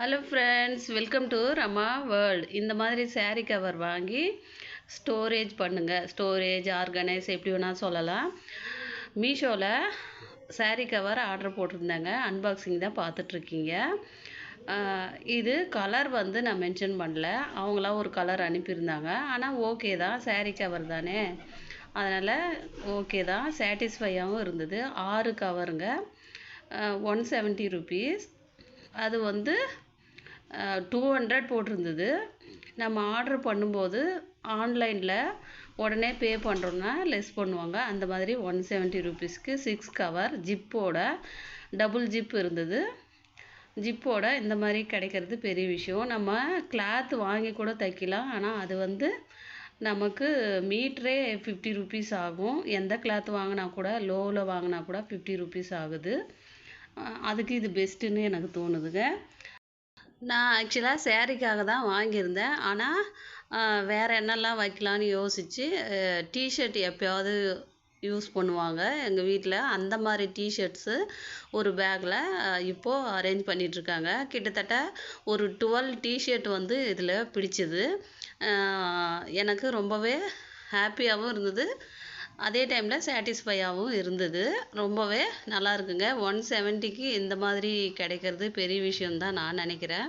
Hello friends welcome to Rama world இந்த மாதிரி saree கவர் வாங்கி ஸ்டோரேஜ் பண்ணுங்கள் ஸ்டோரேஜ் ஆர்கனைஸ் எப்படி வேணால் சொல்லலாம். மீஷோவில் சேரீ கவர் ஆர்டர் போட்டிருந்தாங்க. அன்பாக்சிங் தான் பார்த்துட்ருக்கீங்க. இது கலர் வந்து நான் மென்ஷன் பண்ணல. அவங்களா ஒரு கலர் அனுப்பியிருந்தாங்க. ஆனால் ஓகே தான். Saree கவர் தானே. அதனால் ஓகே தான். சாட்டிஸ்ஃபையாகவும் இருந்தது. ஆறு கவருங்க ஒன் செவன்ட்டி ருபீஸ் அது வந்து டூ ஹண்ட்ரட் போட்டிருந்தது. நம்ம ஆர்டர் பண்ணும்போது ஆன்லைனில் உடனே பே பண்ணுறோன்னா லெஸ் பண்ணுவாங்க. அந்த மாதிரி ஒன் செவன்ட்டி ருபீஸ்க்கு சிக்ஸ் கவர் ஜிப்போட டபுள் ஜிப் இருந்தது. ஜிப்போட இந்த மாதிரி கிடைக்கிறது பெரிய விஷயம். நம்ம கிளாத் வாங்கி கூட தைக்கலாம். ஆனால் அது வந்து நமக்கு மீட்ரே ஃபிஃப்டி ருபீஸ் ஆகும். எந்த கிளாத் வாங்கினா கூட லோவில் வாங்கினா கூட ஃபிஃப்டி ருபீஸ் ஆகுது. அதுக்கு இது பெஸ்ட்டுன்னு எனக்கு தோணுதுங்க. நான் ஆக்சுவலாக சேரீக்காக தான் வாங்கியிருந்தேன். ஆனால் வேறு என்னெல்லாம் வைக்கலான்னு யோசித்து டிஷர்ட் எப்போயாவது யூஸ் பண்ணுவாங்க. எங்கள் வீட்டில் அந்த மாதிரி டிஷர்ட்ஸு ஒரு பேக்கில் இப்போது அரேஞ்ச் பண்ணிகிட்ருக்காங்க கிட்டத்தட்ட ஒரு டுவெல் டிஷர்ட் வந்து இதில் பிடிச்சிது. எனக்கு ரொம்பவே ஹாப்பியாகவும் இருந்தது. அதே டைமில் சாட்டிஸ்ஃபையாகவும் இருந்தது. ரொம்பவே நல்லா இருக்குங்க. ஒன் செவன்ட்டிக்கு இந்த மாதிரி கிடைக்கிறது பெரிய விஷயம்தான் நான் நினைக்கிறேன்.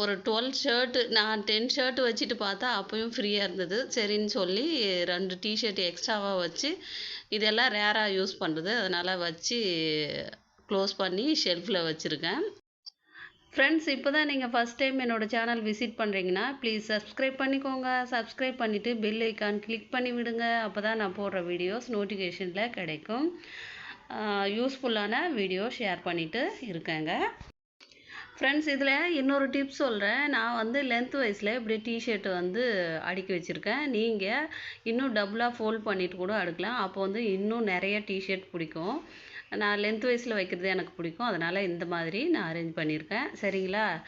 ஒரு டுவெல் ஷர்ட்டு நான் டென் ஷர்ட் வச்சுட்டு பார்த்தா அப்போயும் ஃப்ரீயாக இருந்தது. சரின்னு சொல்லி ரெண்டு டிஷர்ட் எக்ஸ்ட்ராவாக வச்சு இதெல்லாம் ரேராக யூஸ் பண்ணுறது அதனால் வச்சு க்ளோஸ் பண்ணி ஷெல்ஃபில் வச்சுருக்கேன். ஃப்ரெண்ட்ஸ் இப்போ தான் நீங்கள் ஃபஸ்ட் டைம் என்னோடய சேனல் விசிட் பண்ணுறீங்கன்னா ப்ளீஸ் சப்ஸ்கிரைப் பண்ணிக்கோங்க. சப்ஸ்கிரைப் பண்ணிவிட்டு பெல் ஐக்கான் கிளிக் பண்ணி விடுங்க. அப்போ தான் நான் போடுற வீடியோஸ் நோட்டிஃபிகேஷனில் கிடைக்கும். யூஸ்ஃபுல்லான வீடியோ ஷேர் பண்ணிவிட்டு இருக்கேங்க. ஃப்ரெண்ட்ஸ் இதில் இன்னொரு டிப்ஸ் சொல்கிறேன் நான் வந்து லென்த் வைஸில் இப்படி டிஷர்ட் வந்து அடுக்கி வச்சுருக்கேன். நீங்கள் இன்னும் டபுளாக ஃபோல்ட் பண்ணிவிட்டு கூட அடுக்கலாம். அப்போ வந்து இன்னும் நிறைய டிஷர்ட் பிடிக்கும். நான் லென்த் வைஸில் வைக்கிறது எனக்கு பிடிக்கும். அதனால் இந்த மாதிரி நான் அரேஞ்ச் பண்ணியிருக்கேன். சரிங்களா?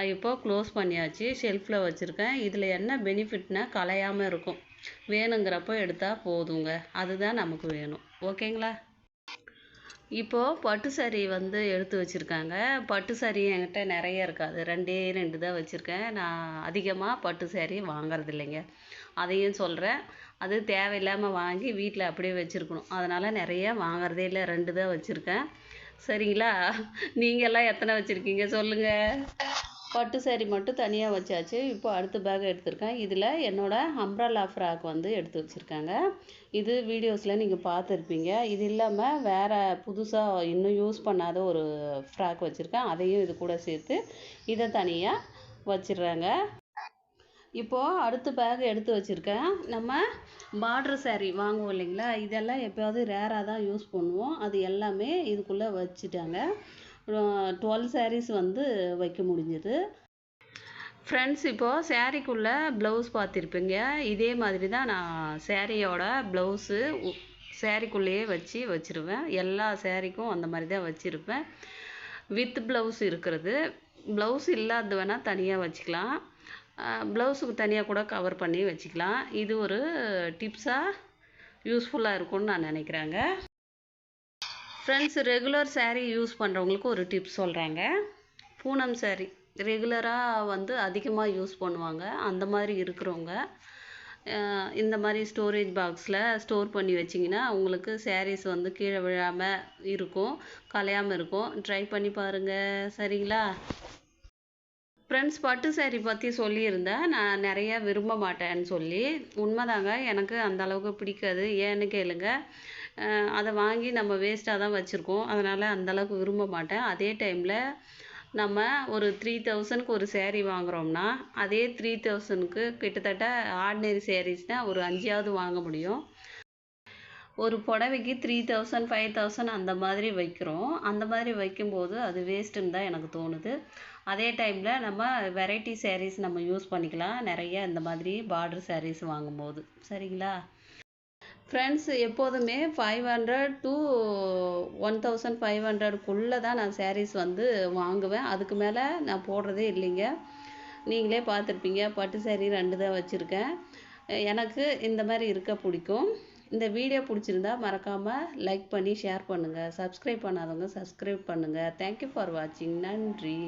இப்போது க்ளோஸ் பண்ணியாச்சு. ஷெல்ஃபில் வச்சுருக்கேன். இதில் என்ன பெனிஃபிட்னால் கலையாமல் இருக்கும். வேணுங்கிறப்போ எடுத்தால் போதுங்க. அதுதான் நமக்கு வேணும். ஓகேங்களா இப்போது பட்டு சாரி வந்து எடுத்து வச்சுருக்காங்க. பட்டு சாரி என்கிட்ட நிறைய இருக்காது ரெண்டே ரெண்டு தான் வச்சுருக்கேன். நான் அதிகமாக பட்டு சாரி வாங்குறது இல்லைங்க. அதையும் சொல்கிறேன் அது தேவையில்லாமல் வாங்கி வீட்டில் அப்படியே வச்சுருக்கணும். அதனால் நிறைய வாங்குறதே இல்லை. ரெண்டு தான் வச்சுருக்கேன். சரிங்களா? நீங்கள்லாம் எத்தனை வச்சுருக்கீங்க? சொல்லுங்கள் பட்டு சேரீ மட்டும் தனியாக வச்சாச்சு. இப்போ அடுத்த பேக் எடுத்திருக்கேன். இதில் என்னோடய அம்ப்ரல்லா ஃப்ராக் வந்து எடுத்து வச்சுருக்காங்க. இது வீடியோஸில் நீங்கள் பார்த்துருப்பீங்க. இது இல்லாமல் வேறு புதுசாக இன்னும் யூஸ் பண்ணாத ஒரு ஃப்ராக் வச்சுருக்கேன். அதையும் இது கூட சேர்த்து இதை தனியாக வச்சிடுறாங்க. இப்போது அடுத்த பேக் எடுத்து வச்சுருக்கேன். நம்ம பார்ட்ரு சாரீ வாங்குவோம் இல்லைங்களா? இதெல்லாம் எப்போயாவது ரேராக தான் யூஸ் பண்ணுவோம். அது எல்லாமே இதுக்குள்ளே வச்சுட்டாங்க. டுவெல் சாரீஸ் வந்து வைக்க முடிஞ்சது. ஃப்ரெண்ட்ஸ் இப்போது சேரீக்குள்ளே ப்ளவுஸ் பார்த்துருப்பீங்க. இதே மாதிரி தான் நான் சேரீயோட ப்ளவுஸு சேரீக்குள்ளேயே வச்சு வச்சுருவேன். எல்லா சேரீக்கும் அந்த மாதிரி தான் வச்சுருப்பேன். வித் ப்ளவுஸ் இருக்கிறது. ப்ளவுஸ் இல்லாதது வேணால் தனியாக வச்சுக்கலாம். ப்ளவுஸுக்கு தனியாக கூட கவர் பண்ணி வச்சுக்கலாம். இது ஒரு டிப்ஸாக யூஸ்ஃபுல்லாக இருக்கும்னு நான் நினைக்கிறேங்க. ஃப்ரெண்ட்ஸ் ரெகுலர் சேரீ யூஸ் பண்ணுறவங்களுக்கு ஒரு டிப்ஸ் சொல்கிறாங்க பூனம் சேரீ ரெகுலராக வந்து அதிகமாக யூஸ் பண்ணுவாங்க. அந்த மாதிரி இருக்கிறவங்க இந்த மாதிரி ஸ்டோரேஜ் பாக்ஸில் ஸ்டோர் பண்ணி வச்சிங்கன்னா உங்களுக்கு சாரீஸ் வந்து கீழே விழாமல் இருக்கும் கலையாமல் இருக்கும். ட்ரை பண்ணி பாருங்கள் சரிங்களா? ஃப்ரெண்ட்ஸ் பட்டு சாரீ பற்றி சொல்லியிருந்தேன். நான் நிறைய விரும்ப மாட்டேன்னு சொல்லி. உண்மைதாங்க. எனக்கு அந்த அளவுக்கு பிடிக்காது. ஏன்னு கேளுங்க. அதை வாங்கி நம்ம வேஸ்ட்டாக தான் வச்சுருக்கோம். அதனால் அந்தளவுக்கு விரும்ப மாட்டேன். அதே டைமில் நம்ம ஒரு த்ரீ தௌசண்ட்க்கு ஒரு சேரீ வாங்குகிறோம்னா அதே த்ரீ தௌசண்ட்க்கு கிட்டத்தட்ட ஆர்டினரி சேரீஸ்னால் ஒரு அஞ்சாவது வாங்க முடியும். ஒரு புடவைக்கு த்ரீ தௌசண்ட் ஃபைவ் தௌசண்ட் அந்த மாதிரி வைக்கிறோம். அந்த மாதிரி வைக்கும்போது அது வேஸ்ட்டுன்னு தான் எனக்கு தோணுது. அதே டைமில் நம்ம வெரைட்டி சாரீஸ் நம்ம யூஸ் பண்ணிக்கலாம். நிறைய இந்த மாதிரி பார்டர் சாரீஸ் வாங்கும்போது. சரிங்களா? ஃப்ரெண்ட்ஸ் எப்போதுமே five hundred to one thousand five ஹண்ட்ரடுக்குள்ளே தான் நான் சாரீஸ் வந்து வாங்குவேன். அதுக்கு மேலே நான் போடுறதே இல்லைங்க. நீங்களே பார்த்துருப்பீங்க பட்டு சாரீ ரெண்டு தான் வச்சுருக்கேன். எனக்கு இந்த மாதிரி இருக்க பிடிக்கும். இந்த வீடியோ பிடிச்சிருந்தா மறக்காமல் லைக் பண்ணி ஷேர் பண்ணுங்கள் சப்ஸ்கிரைப் பண்ணாதவங்க சப்ஸ்கிரைப் பண்ணுங்கள் தேங்க்யூ ஃபார் வாட்சிங் நன்றி.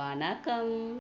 வணக்கம்.